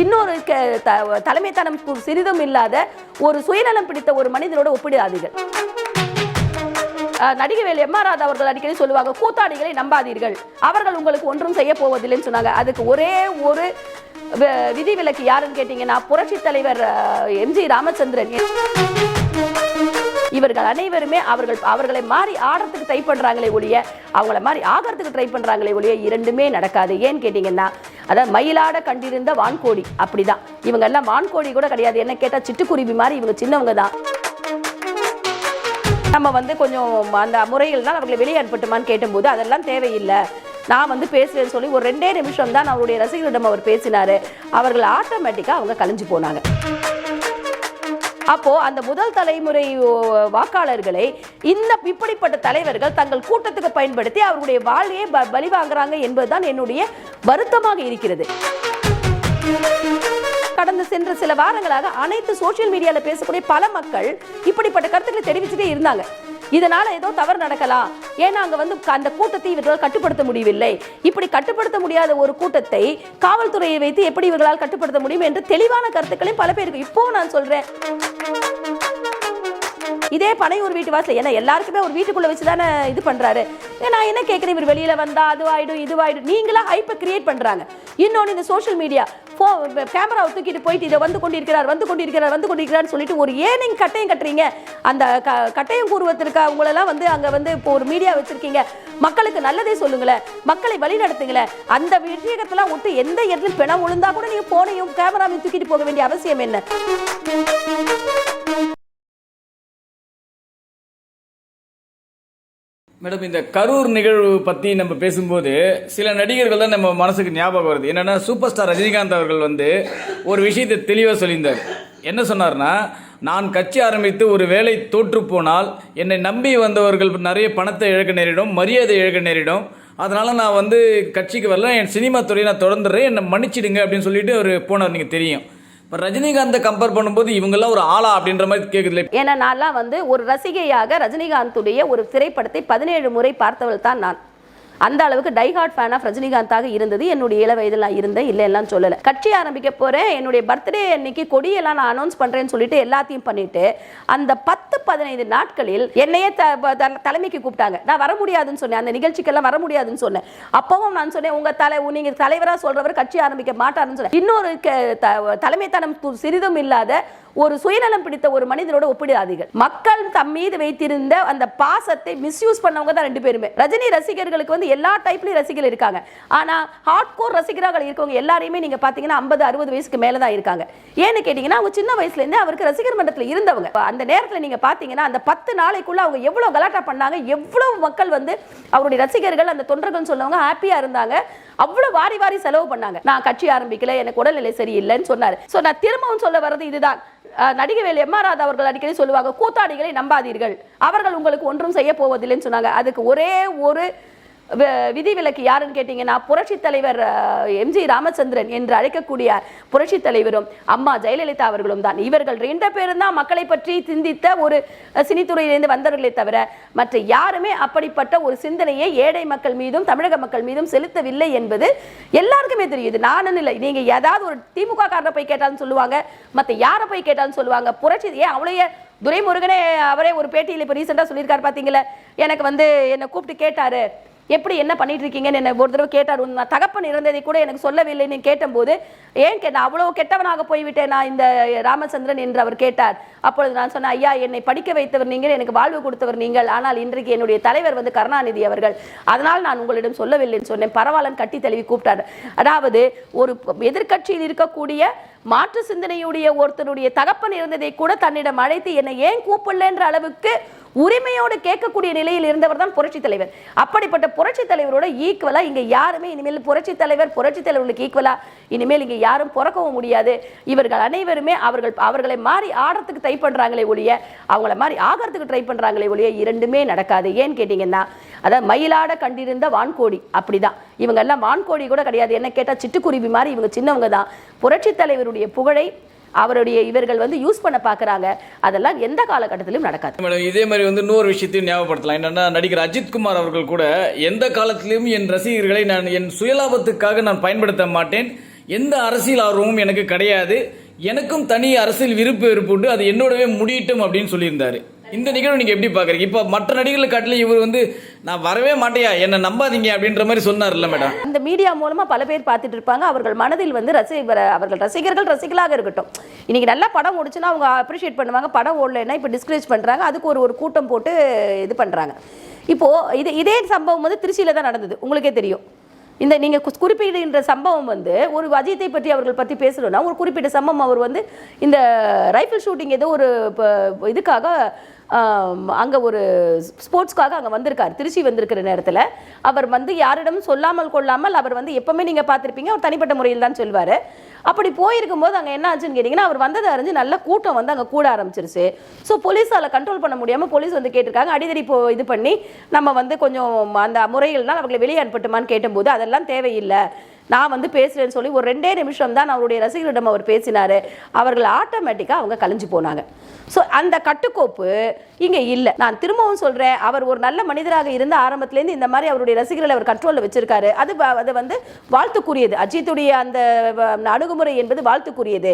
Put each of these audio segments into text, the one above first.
இன்னொரு க- த- தலைமைத்தனம் சிறிதும் இல்லாத ஒரு சுயநலம் பிடித்த ஒரு மனிதனோட ஒப்பிடாதீர்கள். நடிகவேல் எம். ஆர். ராதா அவர்கள் அடிக்கடி சொல்லுவாங்க கூத்தாடிகளை நம்பாதீர்கள். அவர்கள் உங்களுக்கு ஒன்றும் செய்ய போவதில்லைன்னு சொன்னாங்க. அதுக்கு ஒரே ஒரு விதிவிலக்கு யாருன்னு கேட்டீங்கன்னா புரட்சி தலைவர் எம்ஜி ராமச்சந்திரன். இவர்கள் அனைவருமே அவர்கள் அவர்களை மாறி ஆடுறதுக்கு ட்ரை பண்ணுறாங்களே ஒழிய அவங்கள மாதிரி ஆகிறதுக்கு ட்ரை பண்ணுறாங்களே ஒழிய இரண்டுமே நடக்காது. ஏன்னு கேட்டிங்கன்னா அதான் மயிலாட கண்டிருந்த வான்கோடி அப்படிதான். இவங்க எல்லாம் வான்கோடி கூட கிடையாது. என்ன கேட்டால் சிட்டுக்குருவி மாதிரி இவங்க சின்னவங்க தான் நம்ம வந்து கொஞ்சம் அந்த முறைகள்னால் அவர்களை வெளியே அனுப்பட்டுமான்னு கேட்டபோது அதெல்லாம் தேவையில்லை. நான் வந்து பேசுவேன்னு சொல்லி ஒரு ரெண்டே நிமிஷம் தான் அவருடைய ரசிகர்களிடம் அவர் பேசினார். அவர்கள் ஆட்டோமேட்டிக்காக அவங்க கலைஞ்சு போனாங்க. அப்போ அந்த முதல் தலைமுறை வாக்காளர்களை இந்த இப்படிப்பட்ட தலைவர்கள் தங்கள் கூட்டத்துக்கு பயன்படுத்தி அவருடைய வாழ்வையே பலி வாங்குறாங்க என்பதுதான் என்னுடைய வருத்தமாக இருக்கிறது. கடந்த சென்ற சில வாரங்களாக அனைத்து சோஷியல் மீடியாவில் பேசக்கூடிய பல மக்கள் இப்படிப்பட்ட கருத்துக்களை தெரிவிச்சுட்டே இருந்தாங்க. இதனால ஏதோ தவறு நடக்கலாம். ஏன்னா அங்க வந்து அந்த கூட்டத்தை இவர்களால் கட்டுப்படுத்த முடியவில்லை. இப்படி கட்டுப்படுத்த முடியாத ஒரு கூட்டத்தை காவல்துறையை வைத்து எப்படி இவர்களால் கட்டுப்படுத்த முடியும் என்று தெளிவான கருத்துக்களையும் பல பேருக்கு இப்போ நான் சொல்றேன். இதே பனையூர் வீட்டு வாசல் ஏன்னா எல்லாருக்குமே ஒரு வீட்டுக்குள்ள வச்சு தானே இது பண்றாரு. நான் என்ன கேட்குறேன்? இவர் வெளியில வந்தா அதுவாயிடும் இதுவாயிடும் நீங்களா ஹைப்பை கிரியேட் பண்றாங்க. இன்னொன்று இந்த சோஷியல் மீடியா ஃபோ கேமராவை தூக்கிட்டு போயிட்டு இதை வந்து கொண்டிருக்கிறார் வந்து கொண்டிருக்கிறார் வந்து கொண்டிருக்கிறார் சொல்லிட்டு ஒரு ஏனிங் கட்டையும் கட்டுறீங்க. அந்த க கட்டையும் கூறுவதற்கு அவங்களெல்லாம் வந்து அங்கே வந்து இப்போ ஒரு மீடியா வச்சுருக்கீங்க. மக்களுக்கு நல்லதே சொல்லுங்களேன். மக்களை வழி நடத்துங்களேன். அந்த விஷயத்தெல்லாம் விட்டு எந்த இடத்துல பிணம் விழுந்தா கூட நீங்கள் போனையும் கேமராவையும் தூக்கிட்டு போக வேண்டிய அவசியம் என்ன? மேடம் இந்த கரூர் நிகழ்வு பற்றி நம்ம பேசும்போது சில நடிகர்கள் தான் நம்ம மனசுக்கு ஞாபகம் வருது. என்னென்னா சூப்பர் ஸ்டார் ரஜினிகாந்த் அவர்கள் வந்து ஒரு விஷயத்தை தெளிவாக சொல்லியிருந்தார். என்ன சொன்னார்னா நான் கட்சி ஆரம்பித்து ஒரு வேலை தோற்று போனால் என்னை நம்பி வந்தவர்கள் நிறைய பணத்தை இழக்க நேரிடும் மரியாதை இழக்க நேரிடும். அதனால் நான் வந்து கட்சிக்கு வரல என் சினிமா துறையை நான் தொடர்ந்துடுறேன் என்னை மன்னிச்சிடுங்க அப்படின்னு சொல்லிட்டு அவர் போனார் நீங்கள் தெரியும். இப்போ ரஜினிகாந்தை கம்பேர் பண்ணும்போது இவங்கெல்லாம் ஒரு ஆளா அப்படின்ற மாதிரி கேட்குதுல ஏன்னா நான்லாம் வந்து ஒரு ரசிகையாக ரஜினிகாந்துடைய ஒரு திரைப்படத்தை பதினேழு முறை பார்த்தவள் தான் நான். அந்த அளவுக்கு டைஹார்ட் ஃபேன் ஆஃப் ரஜினிகாந்தாக இருந்தது. என்னுடைய இள வயதில் நான் இருந்தேன் இல்லை எல்லாம் சொல்லலை. கட்சி ஆரம்பிக்க போகிறேன் என்னுடைய பர்த்டே அன்னைக்கு கொடியெல்லாம் நான் அனௌன்ஸ் பண்ணுறேன்னு சொல்லிட்டு எல்லாத்தையும் பண்ணிட்டு அந்த பத்து பதினைந்து நாட்களில் என்னையே த த- தலைமைக்கு கூப்பிட்டாங்க. நான் வர முடியாதுன்னு சொன்னேன். அந்த நிகழ்ச்சிக்கெல்லாம் வர முடியாதுன்னு சொன்னேன். அப்பவும் நான் சொன்னேன் உங்கள் தலை நீங்க தலைவராக சொல்றவர் கட்சி ஆரம்பிக்க மாட்டாருன்னு சொன்னேன். இன்னொரு க- த- தலைமைத்தனம் சிறிதும் இல்லாத ஒரு சுயநலம் பிடித்த ஒரு மனிதனோட ஒப்பிடாதீர்கள். மக்கள் தம் மீது வைத்திருந்த அந்த பாசத்தை மிஸ்யூஸ் பண்ணவங்க தான் ரெண்டு பேருமே. ரஜினி ரசிகர்களுக்கு வந்து எல்லா டைப்லயும் ரசிகர்கள் இருக்காங்க. ஆனா ஹார்ட் கோர் ரசிகராக இருக்கவங்க எல்லாரையுமே நீங்க பாத்தீங்கன்னா ஐம்பது அறுபது வயசுக்கு மேல தான் இருக்காங்க. ஏன்னு கேட்டீங்கன்னா அவங்க சின்ன வயசுல இருந்தே அவருக்கு ரசிகர் மன்றத்தில் இருந்தவங்க. அந்த நேரத்தில் நீங்க பாத்தீங்கன்னா அந்த பத்து நாளைக்குள்ள அவங்க எவ்வளவு கலாட்டா பண்ணாங்க எவ்வளவு மக்கள் வந்து அவருடைய ரசிகர்கள் அந்த தொண்டர்கள் சொன்னவங்க ஹாப்பியா இருந்தாங்க அவ்வளவு வாரி வாரி செலவு பண்ணாங்க. நான் கட்சி ஆரம்பிக்கல எனக்கு உடல்நிலை சரியில்லைன்னு சொன்னாரு. சோ நான் திரும்பவும் சொல்ல வர்றது இதுதான். நடிகை வேலை எம் ஆர் ராதா அவர்கள் அடிக்கடி சொல்லுவாங்க கூத்தாடிகளை நம்பாதீர்கள். அவர்கள் உங்களுக்கு ஒன்றும் செய்ய போவதில்லைன்னு சொன்னாங்க. அதுக்கு ஒரே ஒரு விதிவிலக்கு யாருன்னு கேட்டீங்கன்னா புரட்சி தலைவர் எம்ஜி ராமச்சந்திரன் என்று அழைக்கக்கூடிய புரட்சி தலைவரும் அம்மா ஜெயலலிதா அவர்களும் தான். இவர்கள் ரெண்டு பேரும் தான் மக்களை பற்றி சிந்தித்த ஒரு சினித்துறையிலிருந்து வந்தவர்களே தவிர மற்ற யாருமே அப்படிப்பட்ட ஒரு சிந்தனையை ஏழை மக்கள் மீதும் தமிழக மக்கள் மீதும் செலுத்தவில்லை என்பது எல்லாருக்குமே தெரியுது. நானும் இல்லை. நீங்க ஏதாவது ஒரு திமுக காரரை போய் கேட்டாலும் சொல்லுவாங்க. மற்ற யாரை போய் கேட்டாலும் சொல்லுவாங்க. புரட்சி ஏன் அவளையே துரைமுருகனே அவரே ஒரு பேட்டியில் இப்போ ரீசெண்டாக சொல்லியிருக்காரு பார்த்தீங்களா எனக்கு வந்து என்னை கூப்பிட்டு கேட்டாரு. எப்படி என்ன பண்ணிட்டு இருக்கீங்கன்னு என்ன ஒரு தடவை கேட்டார். உன் நான் தகப்பன் இறந்ததை கூட எனக்கு சொல்லவில்லைன்னு கேட்டபோது ஏன் கேட்ட அவ்வளோ கெட்டவனாக போய்விட்டேன். நான் இந்த ராமச்சந்திரன் என்று அவர் கேட்டார். அப்பொழுது நான் சொன்னேன் ஐயா என்னை படிக்க வைத்தவர் நீங்கள் எனக்கு வாழ்வு கொடுத்தவர் நீங்கள். ஆனால் இன்றைக்கு என்னுடைய தலைவர் வந்து கருணாநிதி அவர்கள். அதனால் நான் உங்களிடம் சொல்லவில்லைன்னு சொன்னேன். பரவாயில்லன்னு கட்டி தழுவி கூப்பிட்டார். அதாவது ஒரு எதிர்க்கட்சியில் இருக்கக்கூடிய மாற்று சிந்தனையுடைய ஒருத்தருடைய தகப்பன் இருந்ததை கூட தன்னிடம் அழைத்து என்னை ஏன் கூப்பிடலன்ற அளவுக்கு உரிமையோடு கேட்கக்கூடிய நிலையில் இருந்தவர் தான் புரட்சி தலைவர். அப்படிப்பட்ட புரட்சி தலைவரோட ஈக்குவலா இங்க யாருமே இனிமேல் புரட்சி தலைவர் புரட்சி தலைவர்களுக்கு ஈக்குவலா இனிமேல் இங்க யாரும் பிறக்கவும் முடியாது. இவர்கள் அனைவருமே அவர்கள் அவர்களை மாறி ஆடுறதுக்கு ட்ரை பண்றாங்களே ஒழிய அவங்கள மாதிரி ஆகிறதுக்கு ட்ரை பண்றாங்களே ஒழிய இரண்டுமே நடக்காது. ஏன்னு கேட்டீங்கன்னா அதாவது மயிலாட கண்டிருந்த வான்கோடி அப்படிதான். இவங்க எல்லாம் வான்கோடி கூட கிடையாது. என்ன கேட்டா சிட்டுக்குருவி மாதிரி இவங்க சின்னவங்க தான். புரட்சி தலைவருடைய புகழை அவருடைய இவர்கள் வந்து யூஸ் பண்ண பார்க்குறாங்க. அதெல்லாம் எந்த காலகட்டத்திலும் நடக்காது. மேடம் இதே மாதிரி வந்து இன்னொரு விஷயத்தையும் ஞாபகப்படுத்தலாம். என்னென்னா நடிகர் அஜித்குமார் அவர்கள் கூட எந்த காலத்திலும் என் ரசிகர்களை நான் என் சுயலாபத்துக்காக நான் பயன்படுத்த மாட்டேன். எந்த அரசியல் ஆர்வமும் எனக்கு கிடையாது. எனக்கும் தனி அரசியல் விருப்பு வெறுப்பு உண்டு. அது என்னோடவே முடியட்டும் அப்படின்னு சொல்லியிருந்தாரு. இந்த நிகழ்வு நீங்கள் எப்படி பார்க்குறீங்க? இப்போ மற்ற நடிகர்கள் காட்டிலும் இவர் வந்து நான் வரவே மாட்டேயா? என்னை நம்பாதீங்க அப்படின்ற மாதிரி சொன்னார்ல மேடம். இந்த மீடியா மூலமாக பல பேர் பார்த்துட்டு இருப்பாங்க. அவர்கள் மனதில் வந்து ரசி அவர்கள் ரசிகர்கள் ரசிகளாக இருக்கட்டும். இன்னைக்கு நல்லா படம் ஓடுச்சுன்னா அவங்க அப்ரிஷியேட் பண்ணுவாங்க. படம் ஓடலைன்னா இப்போ டிஸ்கரேஜ் பண்ணுறாங்க அதுக்கு ஒரு ஒரு கூட்டம் போட்டு இது பண்ணுறாங்க இப்போது இது இதே சம்பவம் வந்து திருச்சியில் தான் நடந்தது. உங்களுக்கே தெரியும். இந்த நீங்கள் குறிப்பிடுகின்ற சம்பவம் வந்து ஒரு அஜித்தை பற்றி அவர்கள் பற்றி பேசணும்னா ஒரு குறிப்பிட்ட சம்பவம் அவர் வந்து இந்த ரைஃபிள் ஷூட்டிங் ஏதோ ஒரு இதுக்காக அங்கே ஒரு ஸ்போர்ட்ஸ்க்காக அங்கே வந்திருக்கார். திருச்சி வந்திருக்கிற நேரத்தில் அவர் வந்து யாரிடமும் சொல்லாமல் கொள்ளாமல் அவர் வந்து எப்பவுமே நீங்கள் பார்த்துருப்பீங்க. அவர் தனிப்பட்ட முறையில் தான் சொல்வார். அப்படி போயிருக்கும் போது அங்கே என்ன ஆச்சுன்னு கேட்டிங்கன்னா அவர் வந்ததை அறிஞ்சு நல்ல கூட்டம் வந்து அங்கே கூட ஆரம்பிச்சிருச்சு. ஸோ போலீஸால் கண்ட்ரோல் பண்ண முடியாமல் போலீஸ் வந்து கேட்டிருக்காங்க. அடிதடி போ இது பண்ணி நம்ம வந்து கொஞ்சம் அந்த முறைகள்னால் அவங்களை வெளியே அனுப்பட்டுமான்னு கேட்டபோது அதெல்லாம் தேவையில்லை. நான் வந்து பேசுகிறேன்னு சொல்லி ஒரு ரெண்டே நிமிஷம் தான் அவருடைய ரசிகர்களிடம் அவர் பேசினார். அவர்கள் ஆட்டோமேட்டிக்காக அவங்க கலைஞ்சு போனாங்க. ஸோ அந்த கட்டுக்கோப்பு இங்கே இல்லை. நான் திரும்பவும் சொல்கிறேன் அவர் ஒரு நல்ல மனிதராக இருந்த ஆரம்பத்துலேருந்து இந்த மாதிரி அவருடைய ரசிகர்களை அவர் கண்ட்ரோலில் வச்சுருக்காரு. அது அது வந்து வாழ்த்துக்குரியது. அஜித்துடைய அந்த வ- அணுகுமுறை என்பது வாழ்த்துக்குரியது.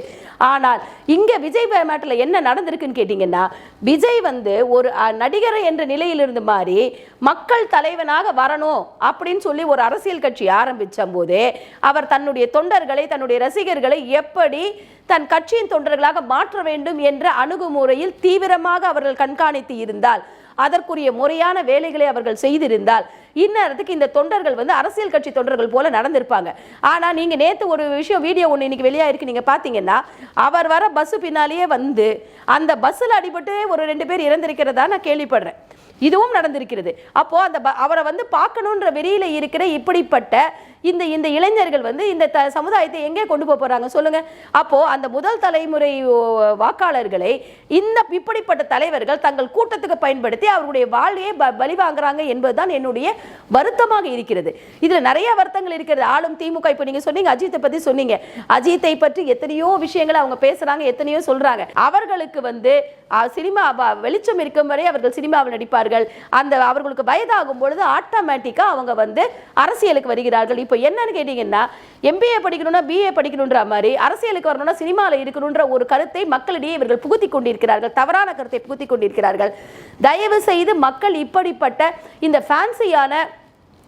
ஆனால் இங்கே விஜய் மேட்டில் என்ன நடந்திருக்குன்னு கேட்டிங்கன்னா விஜய் வந்து ஒரு நடிகர் என்ற நிலையிலிருந்து மாறி மக்கள் தலைவனாக வரணும் அப்படின்னு சொல்லி ஒரு அரசியல் கட்சி ஆரம்பித்த போது அவர் தன்னுடைய தொண்டர்களை தன்னுடைய ரசிகர்களை எப்படி தன் கட்சியின் தொண்டர்களாக மாற்ற வேண்டும் என்ற அணுகுமுறையில் தீவிரமாக அவர்கள் கண்காணித்து இருந்தால் அதற்குரிய முறையான வேலைகளை அவர்கள் செய்திருந்தால் இந்நேரத்துக்கு இந்த தொண்டர்கள் வந்து அரசியல் கட்சி தொண்டர்கள் போல நடந்திருப்பாங்க. ஆனா நீங்க நேத்து ஒரு விஷயம் வீடியோ ஒன்று இன்னைக்கு வெளியாயிருக்கு. நீங்க பாத்தீங்கன்னா அவர் வர பஸ் பின்னாலேயே வந்து அந்த பஸ்ஸில் அடிபட்டு ஒரு ரெண்டு பேர் இறந்திருக்கிறதா நான் கேள்விப்படுறேன். இதுவும் நடந்திருக்கிறது. அப்போ அந்த ப- அவரை வந்து பார்க்கணுன்ற வெறியில இருக்கிற இப்படிப்பட்ட இந்த இந்த இளைஞர்கள் வந்து இந்த த சமுதாயத்தை எங்கே கொண்டு போக போறாங்க சொல்லுங்க. அப்போ அந்த முதல் தலைமுறை வாக்காளர்களை இந்த இப்படிப்பட்ட தலைவர்கள் தங்கள் கூட்டத்துக்கு பயன்படுத்தி அவருடைய வாழ்வையே ப- பலி வாங்குறாங்க என்பதுதான் என்னுடைய வருத்தமாக இருக்கிறது. இதுல நிறைய வருத்தங்கள் இருக்கிறது. ஆளும் திமுக இப்போ நீங்க சொன்னீங்க அஜித்தை பத்தி சொன்னீங்க. அஜித்தை பற்றி எத்தனையோ விஷயங்களை அவங்க பேசுறாங்க எத்தனையோ சொல்றாங்க. அவர்களுக்கு வந்து சினிமா வெளிச்சம் இருக்கும் வரை அவர்கள் சினிமாவில் நடிப்பார்கள். அந்த அவர்களுக்கு வயதாகும் பொழுது ஆட்டோமேட்டிக்கா அவங்க வந்து அரசியலுக்கு வருகிறார்கள். இப்போ என்னன்னு கேட்டீங்கன்னா எம்பிஏ படிக்கணும்னா பிஏ படிக்கணுன்ற மாதிரி அரசியலுக்கு வரணும்னா சினிமாவில் இருக்கணுன்ற ஒரு கருத்தை மக்களிடையே இவர்கள் புகுத்தி கொண்டிருக்கிறார்கள். தவறான கருத்தை புகுத்தி கொண்டிருக்கிறார்கள். தயவு செய்து மக்கள் இப்படிப்பட்ட இந்த ஃபேன்சியான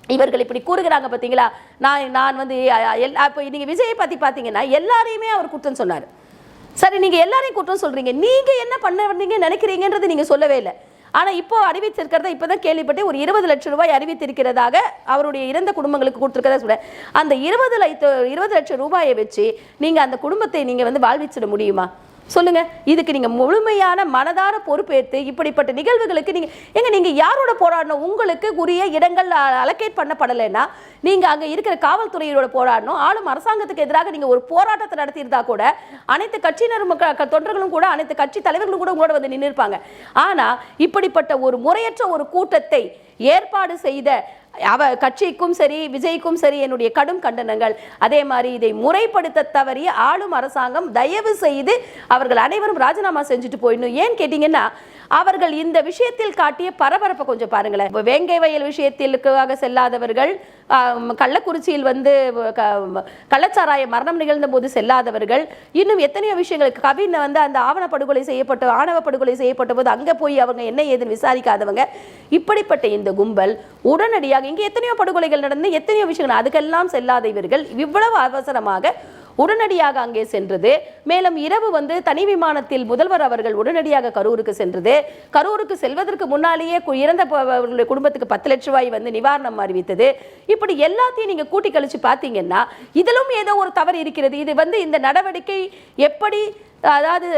இவர்கள் இப்படி கூறுகிறாங்க பார்த்தீங்களா? நான் நான் வந்து இப்போ எல்- அப்போ விஜயை பத்தி பார்த்தீங்கன்னா எல்லாரையுமே அவர் குற்றம் சொன்னார். சரி நீங்கள் எல்லாரையும் குற்றம் சொல்றீங்க. நீங்க என்ன பண்ண வந்தீங்க நினைக்கிறீங்கன்றது நீங்க சொல்லவே இல்லை. ஆனால் இப்போ அறிவிச்சிருக்கிறத இப்போ தான் கேள்விப்பட்டு ஒரு இருபது லட்சம் ரூபாய் அறிவித்திருக்கிறதாக அவருடைய இறந்த குடும்பங்களுக்கு கொடுத்திருக்கிறதா சொல்றேன். அந்த இருபது லட்ச இருபது லட்சம் ரூபாயை வச்சு நீங்க அந்த குடும்பத்தை நீங்கள் வந்து வாழ்விச்சிட முடியுமா? சொல்லுங்க. இதுக்கு நீங்க முழுமையான மனதார பொறுப்பேற்று இப்படிப்பட்ட நிகழ்வுகளுக்கு நீங்க எங்க நீங்க யாரோட போராடணும்? உங்களுக்கு உரிய இடங்கள் அலோகேட் பண்ணப்படலைன்னா நீங்க அங்க இருக்கிற காவல்துறையோட போராடணும். ஆளும் அரசாங்கத்துக்கு எதிராக நீங்க ஒரு போராட்டத்தை நடத்தியிருந்தா கூட அனைத்து கட்சியினரும் க- தொண்டர்களும் கூட அனைத்து கட்சி தலைவர்களும் கூட உங்களோட வந்து நின்றுப்பாங்க ஆனா இப்படிப்பட்ட ஒரு முறையற்ற ஒரு கூட்டத்தை ஏற்பாடு செய்த அவ கட்சிக்கும் சரி விஜய்க்கும் சரி என்னுடைய கடும் கண்டனங்கள். அதே மாதிரி இதை முறைப்படுத்த தவறிய ஆளும் அரசாங்கம் தயவு செய்து அவர்கள் அனைவரும் ராஜினாமா செஞ்சுட்டு போயிடணும். ஏன் கேட்டிங்கன்னா அவர்கள் இந்த விஷயத்தில் காட்டிய பரபரப்பை கொஞ்சம் பாருங்களேன். வேங்கை வயல் விஷயத்திற்காக செல்லாதவர்கள் கள்ளக்குறிச்சியில் வந்து க- கள்ளச்சாராய மரணம் நிகழ்ந்த போது செல்லாதவர்கள் இன்னும் எத்தனையோ விஷயங்களுக்கு கவின் வந்து அந்த ஆவண படுகொலை செய்யப்பட்ட ஆணவ படுகொலை செய்யப்பட்ட போது அங்கே போய் அவங்க என்ன ஏதுன்னு விசாரிக்காதவங்க. இப்படிப்பட்ட இந்த கும்பல் உடனடியாக இங்கே எத்தனையோ படுகொலைகள் நடந்து எத்தனையோ விஷயங்கள் அதுக்கெல்லாம் செல்லாத இவர்கள் இவ்வளவு அவசரமாக உடனடியாக அங்கே சென்றது. மேலும் இரவு வந்து தனி விமானத்தில் முதல்வர் அவர்கள் உடனடியாக கரூருக்கு சென்றது. கரூருக்கு செல்வதற்கு முன்னாலேயே இறந்த குடும்பத்துக்கு பத்து லட்ச ரூபாய் வந்து நிவாரணம் அறிவித்தது. இப்படி எல்லாத்தையும் நீங்க கூட்டி கழிச்சு பார்த்தீங்கன்னா இதிலும் ஏதோ ஒரு தவறு இருக்கிறது. இது வந்து இந்த நடவடிக்கை எப்படி அதாவது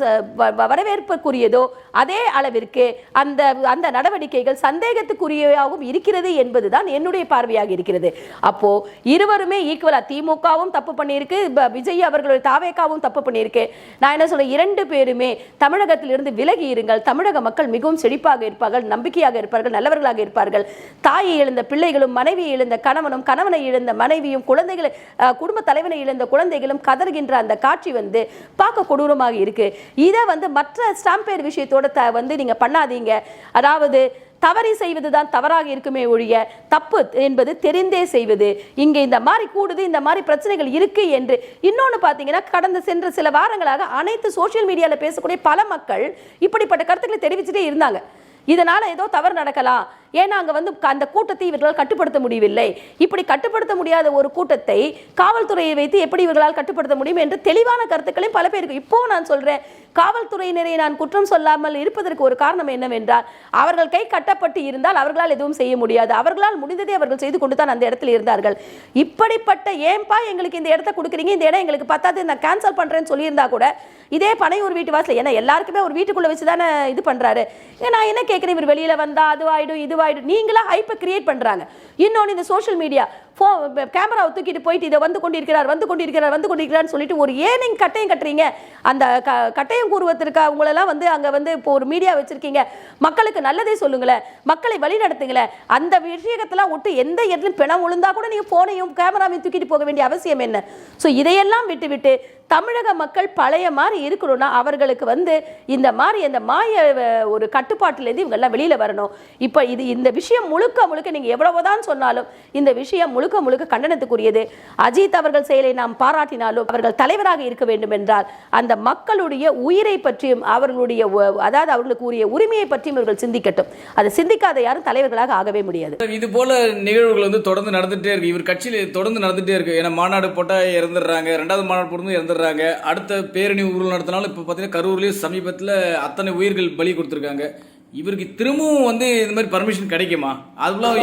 வ- வ- வரவேற்புக்குரியதோ அதே அளவிற்கு அந்த அந்த நடவடிக்கைகள் சந்தேகத்துக்குரியதாகவும் இருக்கிறது என்பதுதான் என்னுடைய பார்வையாக இருக்கிறது. அப்போ இருவருமே ஈக்குவலா திமுகவும் தப்பு பண்ணியிருக்கு ப- விஜய் அவர்களுடைய தாவேக்காவும் தப்பு பண்ணியிருக்கு. நான் என்ன சொல்றேன் இரண்டு பேருமே தமிழகத்திலிருந்து விலகி இருங்கள். தமிழக மக்கள் மிகவும் செழிப்பாக இருப்பார்கள் நம்பிக்கையாக இருப்பார்கள் நல்லவர்களாக இருப்பார்கள். தாயை இழந்த பிள்ளைகளும் மனைவியை இழந்த கணவனும் கணவனை இழந்த மனைவியும் குழந்தைகளை குடும்ப தலைவனை இழந்த குழந்தைகளும் கதறுகின்ற அந்த காட்சி வந்து பார்க்க கொடூரமாக இருக்கு. இதை வந்து மற்ற ஸ்டாம்பேர் விஷயத்தோட த வந்து நீங்க பண்ணாதீங்க. அதாவது தவறி செய்வதுதான் தவறாக இருக்குமே ஒழிய தப்பு என்பது தெரிந்தே செய்வது. இங்கே இந்த மாதிரி கூடுது இந்த மாதிரி பிரச்சனைகள் இருக்கு என்று. இன்னொன்னு பார்த்தீங்கன்னா கடந்த சென்ற சில வாரங்களாக அனைத்து சோஷியல் மீடியாவில் பேசக்கூடிய பல மக்கள் இப்படிப்பட்ட கருத்துக்களை தெரிவிச்சுட்டே இருந்தாங்க. இதனால ஏதோ தவறு நடக்கலாம். ஏன்னா அங்கே வந்து க- அந்த கூட்டத்தை இவர்களால் கட்டுப்படுத்த முடியவில்லை. இப்படி கட்டுப்படுத்த முடியாத ஒரு கூட்டத்தை காவல்துறையை வைத்து எப்படி இவர்களால் கட்டுப்படுத்த முடியும் என்று தெளிவான கருத்துக்களையும் பல பேருக்கு இப்போ நான் சொல்கிறேன் காவல்துறையினரை நான் குற்றம் சொல்லாமல் இருப்பதற்கு ஒரு காரணம் என்னவென்றால் அவர்கள் கை கட்டப்பட்டு இருந்தால் அவர்களால் எதுவும் செய்ய முடியாது. அவர்களால் முடிந்ததை அவர்கள் செய்து கொண்டு தான் அந்த இடத்தில் இருந்தார்கள். இப்படிப்பட்ட ஏன்பா எங்களுக்கு இந்த இடத்த கொடுக்குறீங்க? இந்த இடம் எங்களுக்கு பத்தாது நான் கேன்சல் பண்ணுறேன்னு சொல்லியிருந்தா கூட இதே பனையூர் வீட்டு வாசல் ஏன்னா எல்லாருக்குமே ஒரு வீட்டுக்குள்ளே வச்சு தானே இது பண்ணுறாரு ஏன் நான் என்ன கேட்குறேன் இவர் வெளியில் வந்தால் அதுவாயிடும் இதுவாயிடும் நீங்களா ஹைப்பை கிரியேட் பண்ணுறாங்க இன்னொன்று இந்த சோஷியல் மீடியா ஃபோ கேமராவை தூக்கிட்டு போயிட்டு இதை வந்து கொண்டிருக்கிறார் வந்து கொண்டிருக்கிறார் வந்து கொண்டிருக்கிறார்னு சொல்லிட்டு ஒரு ஏனிங் கட்டையும் கட்டுறீங்க. அந்த க கட்டையும் கூறுவதற்கு அவங்களெல்லாம் வந்து அங்கே வந்து இப்போ ஒரு மீடியா வச்சுருக்கீங்க. மக்களுக்கு நல்லதே சொல்லுங்களேன். மக்களை வழிநடத்துங்களேன் அந்த விஷயத்தெல்லாம் விட்டு எந்த இடத்துலையும் பிணம் விழுந்தா கூட நீங்கள் ஃபோனையும் கேமராவையும் தூக்கிட்டு போக வேண்டிய அவசியம் என்ன? ஸோ இதையெல்லாம் விட்டு விட்டு தமிழக மக்கள் பழைய மாதிரி இருக்கணும்னா அவர்களுக்கு வந்து இந்த மாதிரி அந்த மாய ஒரு கட்டுப்பாட்டிலேருந்து இவங்கெல்லாம் வெளியில் வரணும். இப்போ இது இந்த விஷயம் முழுக்க முழுக்க நீங்கள் எவ்வளவுதான் சொன்னாலும் இந்த விஷயம் முழுக்க முழுக்க கண்டனத்துக்குரியது. அஜித் அவர்கள் செயலை நாம் பாராட்டினாலும் அவர்கள் தலைவராக இருக்க வேண்டும் என்றால் அந்த மக்களுடைய உயிரை பற்றியும் அவர்களுடைய அதாவது அவர்களுக்கு உரிய உரிமையை பற்றியும் இவர்கள் சிந்திக்கட்டும். அதை சிந்திக்காத யாரும் தலைவர்களாக ஆகவே முடியாது. இது போல நிகழ்வுகள் வந்து தொடர்ந்து நடந்துட்டே இருக்கு. இவர் கட்சியில் தொடர்ந்து நடந்துட்டே இருக்கு. ஏன்னா மாநாடு போட்டால் இறந்துடுறாங்க. ரெண்டாவது மாநாடு போட்டு இறந்துடுறாங்க அடுத்த பேரணி ஊர்வலம் நடத்தினாலும் இப்போ பார்த்தீங்கன்னா கரூர்லயும் சமீபத்தில் அத்தனை உயிர்கள் பலி கொடுத்துருக்காங்க. இவருக்கு திரும்பவும் வந்து இந்த மாதிரி பர்மிஷன் கிடைக்குமா?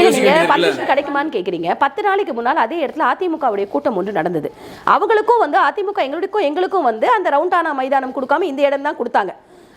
இருக்குல்ல? பர்மிஷன் கிடைக்குமான்னு கேக்குறீங்க. பத்து நாளைக்கு முன்னால் அதே இடத்துல அதிமுகவுடைய கூட்டம் ஒன்று நடந்தது. அவங்களுக்கும் வந்து அதிமுக எங்களுக்கும் எங்களுக்கும் வந்து அந்த ரவுண்டானா மைதானம் கொடுக்காம இந்த இடம் தான் கொடுத்தாங்க.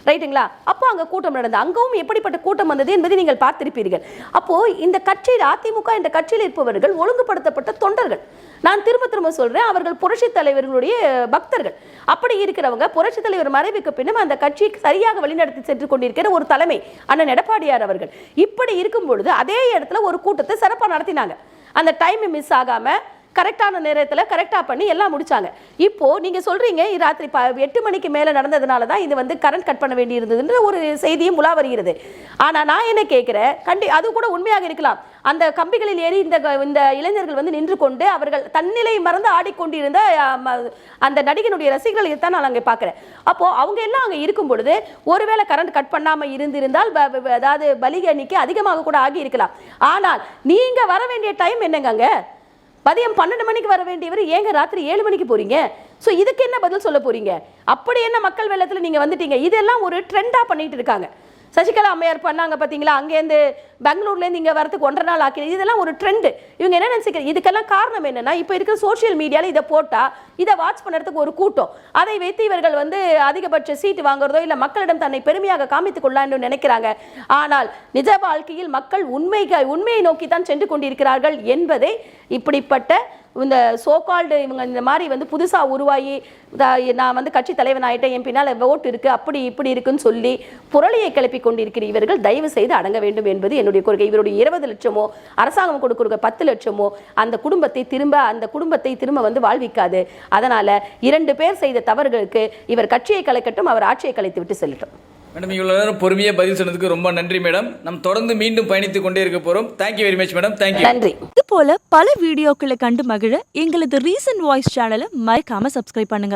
ரைட்டுங்களா? அப்போ அங்கே கூட்டம் நடந்தது. அங்கவும் எப்படிப்பட்ட கூட்டம் வந்தது என்பதை நீங்கள் பார்த்திருப்பீர்கள். அப்போ இந்த கட்சியில் அதிமுக என்ற கட்சியில் இருப்பவர்கள் ஒழுங்குபடுத்தப்பட்ட தொண்டர்கள். நான் திரும்ப திரும்ப சொல்றேன் அவர்கள் புரட்சி தலைவர்களுடைய பக்தர்கள். அப்படி இருக்கிறவங்க புரட்சி தலைவர் மறைவுக்கு பின்னும் அந்த கட்சியை சரியாக வழிநடத்தி சென்று கொண்டிருக்கிற ஒரு தலைமை அண்ணன் எடப்பாடியார் அவர்கள். இப்படி இருக்கும் பொழுது அதே இடத்துல ஒரு கூட்டத்தை சிறப்பாக நடத்தினாங்க. அந்த டைம் மிஸ் ஆகாமல் கரெக்டான நேரத்தில் கரெக்டாக பண்ணி எல்லாம் முடிச்சாங்க. இப்போ நீங்க சொல்றீங்க ராத்திரி ப எட்டு மணிக்கு மேலே நடந்ததுனால தான் இது வந்து கரண்ட் கட் பண்ண வேண்டியிருந்ததுன்ற ஒரு செய்தியும் உலா வருகிறது ஆனால் நான் என்ன கேட்குறேன் கண்டி அது கூட உண்மையாக இருக்கலாம். அந்த கம்பிகளில் ஏறி இந்த க- இந்த இளைஞர்கள் வந்து நின்று கொண்டு அவர்கள் தன்னிலை மறந்து ஆடிக்கொண்டிருந்த ம- அந்த நடிகனுடைய ரசிகர்கள் தான் நான் அங்கே பார்க்குறேன். அப்போது அவங்க எல்லாம் அங்கே இருக்கும் பொழுது ஒருவேளை கரண்ட் கட் பண்ணாமல் இருந்திருந்தால் அதாவது பலிக எண்ணிக்கை அதிகமாக கூட ஆகி இருக்கலாம் ஆனால் நீங்கள் வர வேண்டிய டைம் என்னங்க மதியம் பன்னெண்டு மணிக்கு வர வேண்டியவர் ஏங்க ராத்திரி ஏழு மணிக்கு போறீங்க? ஸோ இதுக்கு என்ன பதில் சொல்ல போறீங்க? அப்படி என்ன மக்கள் வெள்ளத்தில் நீங்க வந்துட்டீங்க? இதெல்லாம் ஒரு ட்ரெண்டாக பண்ணிட்டு இருக்காங்க. சசிகலா அம்மையார் பண்ணாங்க பார்த்தீங்களா அங்கேருந்து பெங்களூர்லேருந்து இங்கே வரதுக்கு ஒன்றரை நாள் ஆக்கி இதெல்லாம் ஒரு ட்ரெண்டு இவங்க என்ன நினச்சிக்கிறது இதுக்கெல்லாம் காரணம் என்னென்னா இப்போ இருக்கிற சோஷியல் மீடியாவில் இதை போட்டால் இதை வாட்ச் பண்ணுறதுக்கு ஒரு கூட்டம். அதை வைத்து இவர்கள் வந்து அதிகபட்ச சீட்டு வாங்குறதோ இல்லை மக்களிடம் தன்னை பெருமையாக காமித்துக் கொள்ளலாம்னு நினைக்கிறாங்க. ஆனால் நிஜ வாழ்க்கையில் மக்கள் உண்மை உண்மையை நோக்கி தான் சென்று கொண்டிருக்கிறார்கள் என்பதை இப்படிப்பட்ட இந்த சோகால்டு இவங்க இந்த மாதிரி வந்து புதுசாக உருவாகி தா- நான் வந்து கட்சி தலைவன் ஆயிட்டேன் என் பின்னால் ஓட்டு இருக்குது அப்படி இப்படி இருக்குன்னு சொல்லி புரளியை கிளப்பி கொண்டிருக்கிற இவர்கள் தயவு செய்து அடங்க வேண்டும் என்பது என்னுடைய கோரிக்கை. இவருடைய இருபது லட்சமோ அரசாங்கம் கொடுக்குற பத்து லட்சமோ அந்த குடும்பத்தை திரும்ப அந்த குடும்பத்தை திரும்ப வந்து வாழ்விக்காது. அதனால் இரண்டு பேர் செய்த தவறுகளுக்கு இவர் கட்சியை கலைக்கட்டும் அவர் ஆட்சியை கலைத்து விட்டு செல்லட்டும். மேடம் இவ்வளவு நேரம் பொறுமையாக பதில் சொன்னதுக்கு ரொம்ப நன்றி மேடம். நம்ம தொடர்ந்து மீண்டும் பயணித்துக் கொண்டே இருக்க போறோம். Thank you very much madam. Thank you நன்றி. இது போல பல வீடியோக்களை கண்டு மகிழ எங்களது ரீசன்ட் வாய்ஸ் சேனலை மறக்காம சப்ஸ்கிரைப் பண்ணுங்க.